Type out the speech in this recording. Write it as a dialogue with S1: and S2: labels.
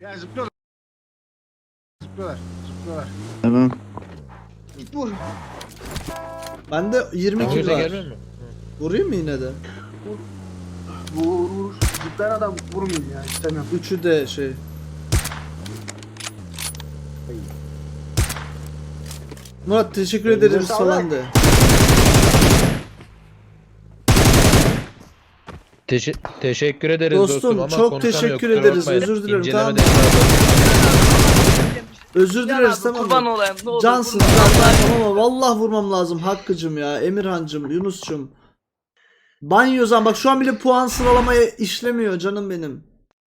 S1: Ya zıplıyorlar. Zıplıyorlar. Zıplıyorlar.
S2: Tamam.
S1: Git vur.
S3: Bende 20 kill
S4: Kimse
S3: var.
S4: gelmiyor mu?
S3: Vurayım mı yine de?
S1: Vur vur. Zıplayan adam vurmayayım ya istemiyorum.
S3: Üçü de şey. Murat teşekkür ederiz falan de.
S4: Teşe- teşekkür ederiz
S3: Dostum,
S4: dostum, ama
S3: çok
S4: konuşamıyor,
S3: teşekkür
S4: kusura
S3: ederiz,
S4: bakmayın.
S3: özür dilerim,
S4: İnceleme
S3: tamam. Özür
S5: Can
S3: dileriz
S5: abi
S3: tamam
S5: kurban
S3: mı?
S5: olayım ne olur.
S3: Cansın
S5: kurban
S3: tamam ama vallahi vurmam lazım Hakkı'cım ya Emirhan'cım Yunus'cum Banyo zaman bak şu an bile puan sıralamaya işlemiyor canım benim